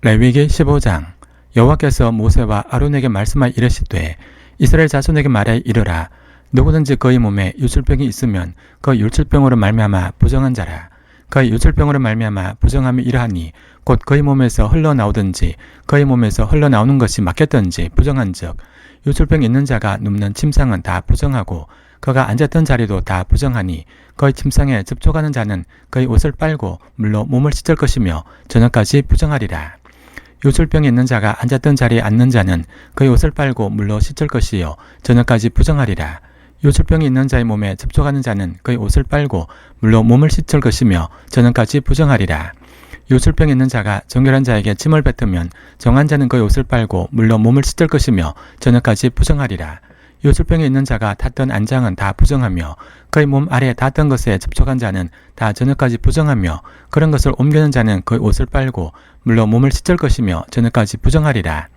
레위기 15장 여호와께서 모세와 아론에게 말씀하여 이르시되 이스라엘 자손에게 말하여 이르라 누구든지 그의 몸에 유출병이 있으면 그 유출병으로 말미암아 부정한 자라 그의 유출병으로 말미암아 부정함이 이러하니 곧 그의 몸에서 흘러나오든지 그의 몸에서 흘러나오는 것이 막혔든지 부정한즉 유출병 있는 자가 눕는 침상은 다 부정하고 그가 앉았던 자리도 다 부정하니 그의 침상에 접촉하는 자는 그의 옷을 빨고 물로 몸을 씻을 것이며 저녁까지 부정하리라. 요술병이 있는 자가 앉았던 자리에 앉는 자는 그의 옷을 빨고 물로 씻을 것이요 저녁까지 부정하리라. 요술병이 있는 자의 몸에 접촉하는 자는 그의 옷을 빨고 물로 몸을 씻을 것이며 저녁까지 부정하리라. 요술병 있는 자가 정결한 자에게 침을 뱉으면 정한 자는 그의 옷을 빨고 물로 몸을 씻을 것이며 저녁까지 부정하리라. 요술병에 있는 자가 탔던 안장은 다 부정하며 그의 몸 아래에 닿았던 것에 접촉한 자는 다 저녁까지 부정하며 그런 것을 옮기는 자는 그의 옷을 빨고 물로 몸을 씻을 것이며 저녁까지 부정하리라.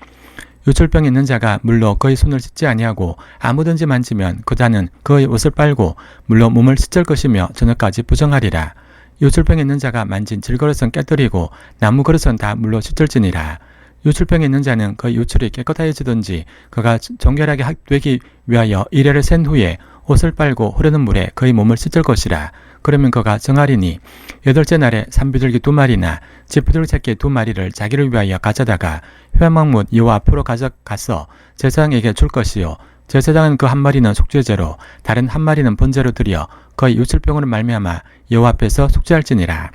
요출병 있는 자가 물로 그의 손을 씻지 아니하고 아무든지 만지면 그 자는 그의 옷을 빨고 물로 몸을 씻을 것이며 저녁까지 부정하리라. 요출병 있는 자가 만진 질그릇은 깨뜨리고 나무 그릇은 다 물로 씻을지니라. 유출병이 있는 자는 그 유출이 깨끗하여지든지 그가 정결하게 되기 위하여 이래를 센 후에 옷을 빨고 흐르는 물에 그의 몸을 씻을 것이라. 그러면 그가 정하리니 여덟째 날에 산비둘기 두 마리나 지푸들 새끼 두 마리를 자기를 위하여 가져다가 회막문 여호와 앞으로 가져가서 제사장에게 줄 것이요 제사장은 그 한 마리는 속죄제로 다른 한 마리는 번제로 드려 그의 유출병으로 말미암아 여호와 앞에서 속죄할지니라.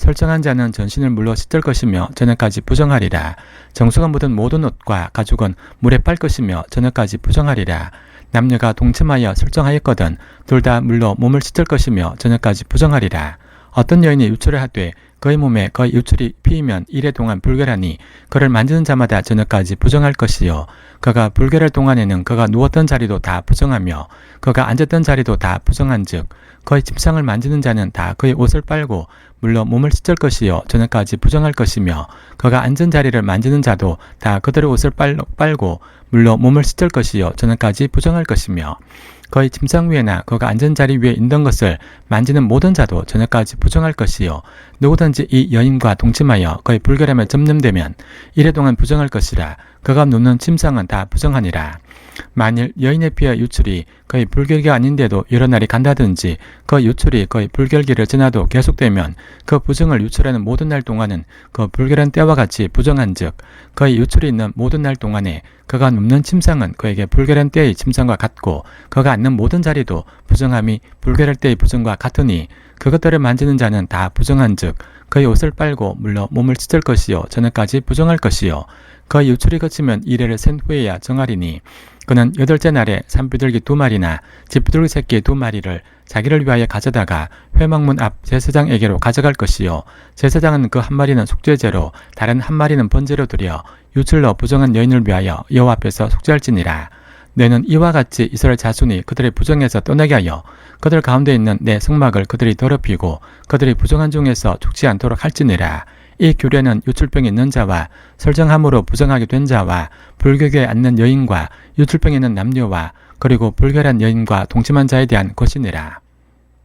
설정한 자는 전신을 물로 씻을 것이며 저녁까지 부정하리라. 정수가 묻은 모든 옷과 가죽은 물에 빨 것이며 저녁까지 부정하리라. 남녀가 동침하여 설정하였거든 둘 다 물로 몸을 씻을 것이며 저녁까지 부정하리라. 어떤 여인이 유출을 하되 그의 몸에 그의 유출이 피이면 이래 동안 불결하니 그를 만지는 자마다 저녁까지 부정할 것이요 그가 불결할 동안에는 그가 누웠던 자리도 다 부정하며 그가 앉았던 자리도 다 부정한즉 그의 침상을 만지는 자는 다 그의 옷을 빨고 물로 몸을 씻을 것이요 저녁까지 부정할 것이며 그가 앉은 자리를 만지는 자도 다 그들의 옷을 빨, 빨고 물로 몸을 씻을 것이요 저녁까지 부정할 것이며 그의 침상 위에나 그가 앉은 자리 위에 있던 것을 만지는 모든 자도 저녁까지 부정할 것이요. 누구든지 이 여인과 동침하여 그의 불결함에 점념되면 이래 동안 부정할 것이라 그가 눕는 침상은 다 부정하니라. 만일 여인의 피와 유출이 거의 불결기가 아닌데도 여러 날이 간다든지 그 유출이 거의 불결기를 지나도 계속되면 그 부정을 유출하는 모든 날 동안은 그 불결한 때와 같이 부정한즉 거의 유출이 있는 모든 날 동안에 그가 눕는 침상은 그에게 불결한 때의 침상과 같고 그가 앉는 모든 자리도 부정함이 불결할 때의 부정과 같으니 그것들을 만지는 자는 다 부정한 즉 그의 옷을 빨고 물러 몸을 찢을 것이요 저녁까지 부정할 것이요 그의 유출이 거치면 이래를 센 후에야 정하리니 그는 여덟째 날에 산비둘기 두 마리나 집비둘기 새끼 두 마리를 자기를 위하여 가져다가 회막문 앞 제사장에게로 가져갈 것이요 제사장은 그 한 마리는 속죄제로 다른 한 마리는 번제로 드려 유출로 부정한 여인을 위하여 여호와 앞에서 속죄할지니라 너는 이와 같이 이스라엘 자손이 그들의 부정에서 떠나게 하여 그들 가운데 있는 내 성막을 그들이 더럽히고 그들이 부정한 중에서 죽지 않도록 할지니라. 이 규례는 유출병 있는 자와 설정함으로 부정하게 된 자와 불교에 앉는 여인과 유출병 있는 남녀와 그리고 불결한 여인과 동침한 자에 대한 것이니라.